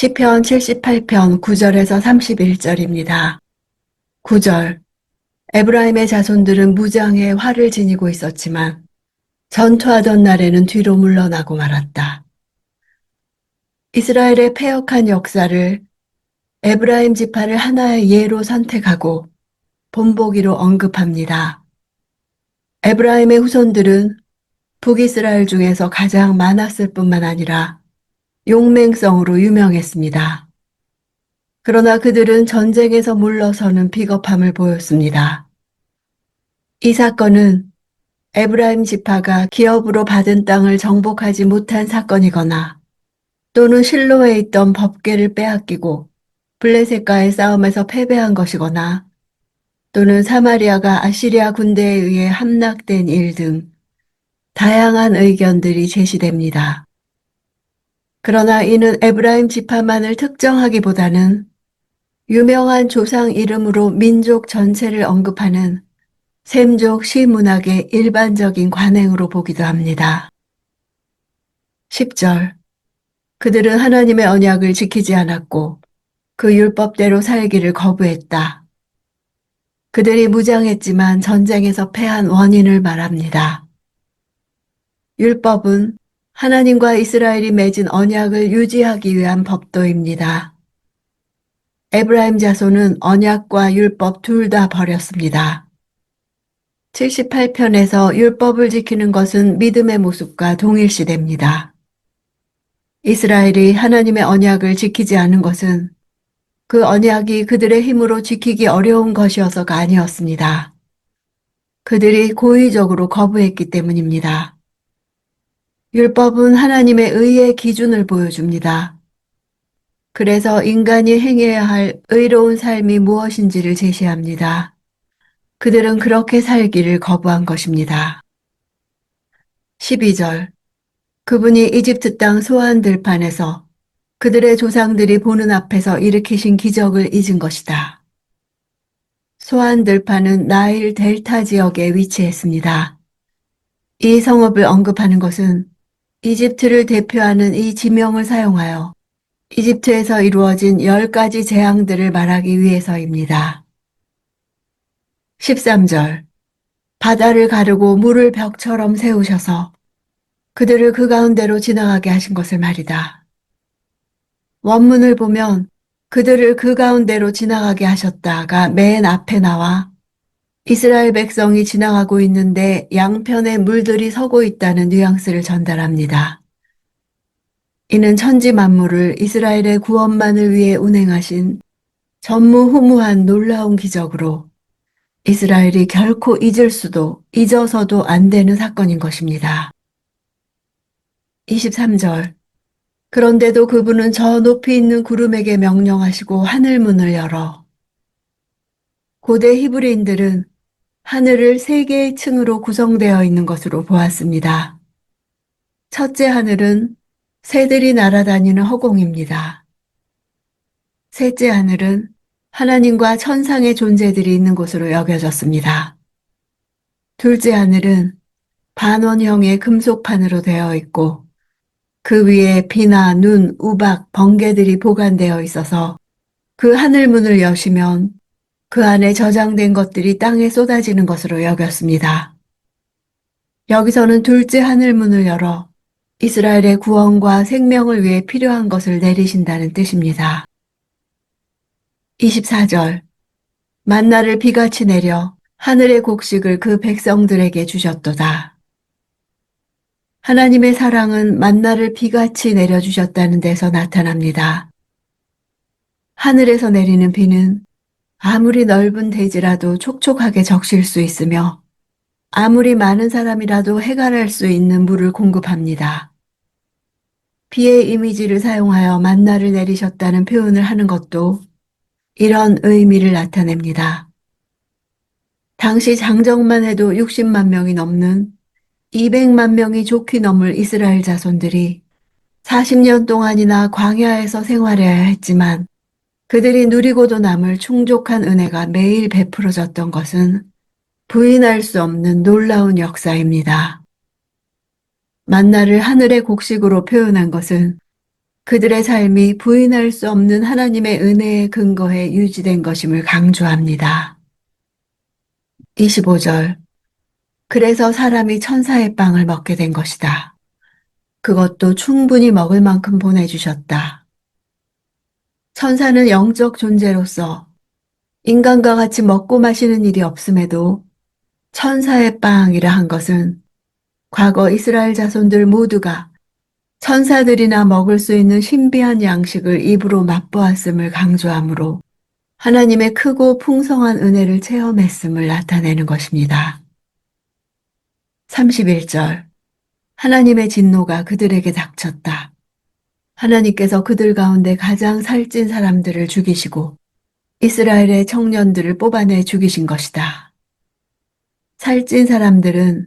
시편 78편 9절에서 31절입니다. 9절 에브라임의 자손들은 무장에 활을 지니고 있었지만 전투하던 날에는 뒤로 물러나고 말았다. 이스라엘의 폐역한 역사를 에브라임 지파를 하나의 예로 선택하고 본보기로 언급합니다. 에브라임의 후손들은 북이스라엘 중에서 가장 많았을 뿐만 아니라 용맹성으로 유명했습니다. 그러나 그들은 전쟁에서 물러서는 비겁함을 보였습니다. 이 사건은 에브라임 지파가 기업으로 받은 땅을 정복하지 못한 사건이거나 또는 실로에 있던 법궤를 빼앗기고 블레셋과의 싸움에서 패배한 것이거나 또는 사마리아가 아시리아 군대에 의해 함락된 일 등 다양한 의견들이 제시됩니다. 그러나 이는 에브라임 지파만을 특정하기보다는 유명한 조상 이름으로 민족 전체를 언급하는 샘족 시문학의 일반적인 관행으로 보기도 합니다. 10절 그들은 하나님의 언약을 지키지 않았고 그 율법대로 살기를 거부했다. 그들이 무장했지만 전쟁에서 패한 원인을 말합니다. 율법은 하나님과 이스라엘이 맺은 언약을 유지하기 위한 법도입니다. 에브라임 자손은 언약과 율법 둘 다 버렸습니다. 78편에서 율법을 지키는 것은 믿음의 모습과 동일시됩니다. 이스라엘이 하나님의 언약을 지키지 않은 것은 그 언약이 그들의 힘으로 지키기 어려운 것이어서가 아니었습니다. 그들이 고의적으로 거부했기 때문입니다. 율법은 하나님의 의의 기준을 보여줍니다. 그래서 인간이 행해야 할 의로운 삶이 무엇인지를 제시합니다. 그들은 그렇게 살기를 거부한 것입니다. 12절 그분이 이집트 땅 소환 들판에서 그들의 조상들이 보는 앞에서 일으키신 기적을 잊은 것이다. 소환 들판은 나일 델타 지역에 위치했습니다. 이 성읍을 언급하는 것은 이집트를 대표하는 이 지명을 사용하여 이집트에서 이루어진 10가지 재앙들을 말하기 위해서입니다. 13절 바다를 가르고 물을 벽처럼 세우셔서 그들을 그 가운데로 지나가게 하신 것을 말이다. 원문을 보면 그들을 그 가운데로 지나가게 하셨다가 맨 앞에 나와 이스라엘 백성이 지나가고 있는데 양편에 물들이 서고 있다는 뉘앙스를 전달합니다. 이는 천지 만물을 이스라엘의 구원만을 위해 운행하신 전무후무한 놀라운 기적으로 이스라엘이 결코 잊을 수도 잊어서도 안 되는 사건인 것입니다. 23절 그런데도 그분은 저 높이 있는 구름에게 명령하시고 하늘 문을 열어 고대 히브리인들은 하늘을 세 개의 층으로 구성되어 있는 것으로 보았습니다. 첫째 하늘은 새들이 날아다니는 허공입니다. 셋째 하늘은 하나님과 천상의 존재들이 있는 곳으로 여겨졌습니다. 둘째 하늘은 반원형의 금속판으로 되어 있고 그 위에 비나 눈, 우박, 번개들이 보관되어 있어서 그 하늘문을 여시면 그 안에 저장된 것들이 땅에 쏟아지는 것으로 여겼습니다. 여기서는 둘째 하늘 문을 열어 이스라엘의 구원과 생명을 위해 필요한 것을 내리신다는 뜻입니다. 24절 만나를 비같이 내려 하늘의 곡식을 그 백성들에게 주셨도다. 하나님의 사랑은 만나를 비같이 내려주셨다는 데서 나타납니다. 하늘에서 내리는 비는 아무리 넓은 대지라도 촉촉하게 적실 수 있으며 아무리 많은 사람이라도 해갈할 수 있는 물을 공급합니다. 비의 이미지를 사용하여 만나를 내리셨다는 표현을 하는 것도 이런 의미를 나타냅니다. 당시 장정만 해도 60만 명이 넘는 200만 명이 좋게 넘을 이스라엘 자손들이 40년 동안이나 광야에서 생활해야 했지만 그들이 누리고도 남을 충족한 은혜가 매일 베풀어졌던 것은 부인할 수 없는 놀라운 역사입니다. 만나를 하늘의 곡식으로 표현한 것은 그들의 삶이 부인할 수 없는 하나님의 은혜에 근거해 유지된 것임을 강조합니다. 25절. 그래서 사람이 천사의 빵을 먹게 된 것이다. 그것도 충분히 먹을 만큼 보내주셨다. 천사는 영적 존재로서 인간과 같이 먹고 마시는 일이 없음에도 천사의 빵이라 한 것은 과거 이스라엘 자손들 모두가 천사들이나 먹을 수 있는 신비한 양식을 입으로 맛보았음을 강조하므로 하나님의 크고 풍성한 은혜를 체험했음을 나타내는 것입니다. 31절 하나님의 진노가 그들에게 닥쳤다. 하나님께서 그들 가운데 가장 살찐 사람들을 죽이시고 이스라엘의 청년들을 뽑아내 죽이신 것이다. 살찐 사람들은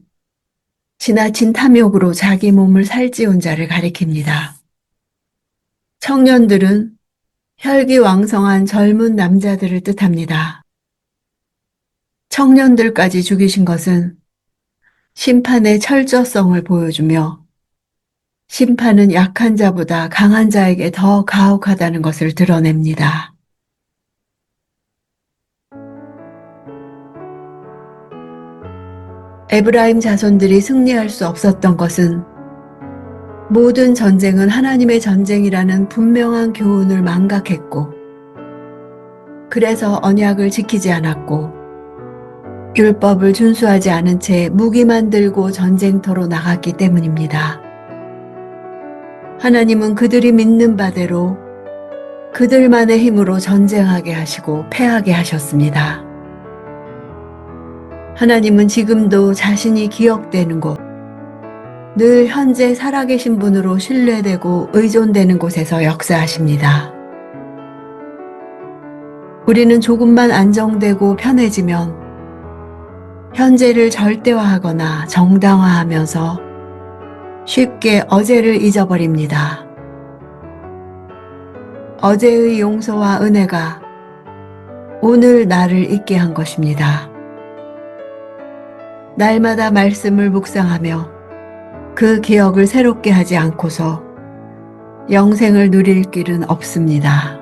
지나친 탐욕으로 자기 몸을 살찌운 자를 가리킵니다. 청년들은 혈기왕성한 젊은 남자들을 뜻합니다. 청년들까지 죽이신 것은 심판의 철저성을 보여주며 심판은 약한 자보다 강한 자에게 더 가혹하다는 것을 드러냅니다. 에브라임 자손들이 승리할 수 없었던 것은 모든 전쟁은 하나님의 전쟁이라는 분명한 교훈을 망각했고, 그래서 언약을 지키지 않았고, 율법을 준수하지 않은 채 무기만 들고 전쟁터로 나갔기 때문입니다. 하나님은 그들이 믿는 바대로 그들만의 힘으로 전쟁하게 하시고 패하게 하셨습니다. 하나님은 지금도 자신이 기억되는 곳, 늘 현재 살아계신 분으로 신뢰되고 의존되는 곳에서 역사하십니다. 우리는 조금만 안정되고 편해지면 현재를 절대화하거나 정당화하면서 쉽게 어제를 잊어버립니다. 어제의 용서와 은혜가 오늘 나를 잊게 한 것입니다. 날마다 말씀을 묵상하며 그 기억을 새롭게 하지 않고서 영생을 누릴 길은 없습니다.